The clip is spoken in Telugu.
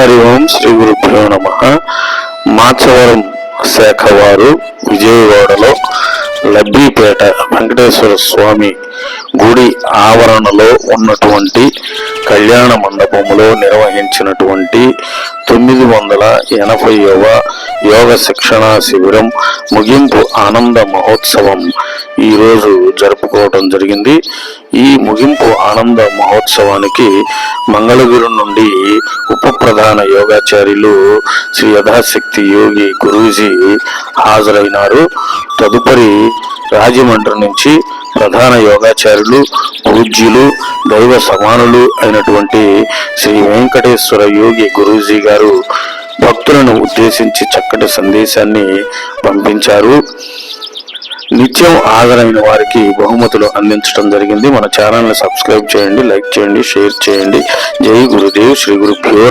హరి ఓం శ్రీ గురుభ్యో నమ. మాచవరం శాఖ వారు విజయవాడలో లబ్బిపేట వెంకటేశ్వర స్వామి గుడి ఆవరణలో ఉన్నటువంటి కళ్యాణ మండపంలో నిర్వహించినటువంటి తొమ్మిది వందల ఎనభైవ యోగ శిక్షణా శిబిరం ముగింపు ఆనంద మహోత్సవం ఈరోజు జరుపుకోవడం జరిగింది. ఈ ముగింపు ఆనంద మహోత్సవానికి మంగళగిరి నుండి ఉప ప్రధాన యోగాచార్యులు శ్రీ యథాశక్తి యోగి గురూజీ హాజరైనారు. తదుపరి రాజమండ్రి నుంచి ప్రధాన యోగాచార్యులు పూజ్యులు దైవ సమానులు అయినటువంటి శ్రీ వెంకటేశ్వర యోగి గురూజీ గారు భక్తులను ఉద్దేశించి చక్కటి సందేశాన్ని పంపించారు. నిత్యం హాజరైన వారికి బహుమతులు అందించడం జరిగింది. మన ఛానల్ని సబ్స్క్రైబ్ చేయండి లైక్ చేయండి షేర్ చేయండి. జై గురుదేవ్ శ్రీ గురుభ్యో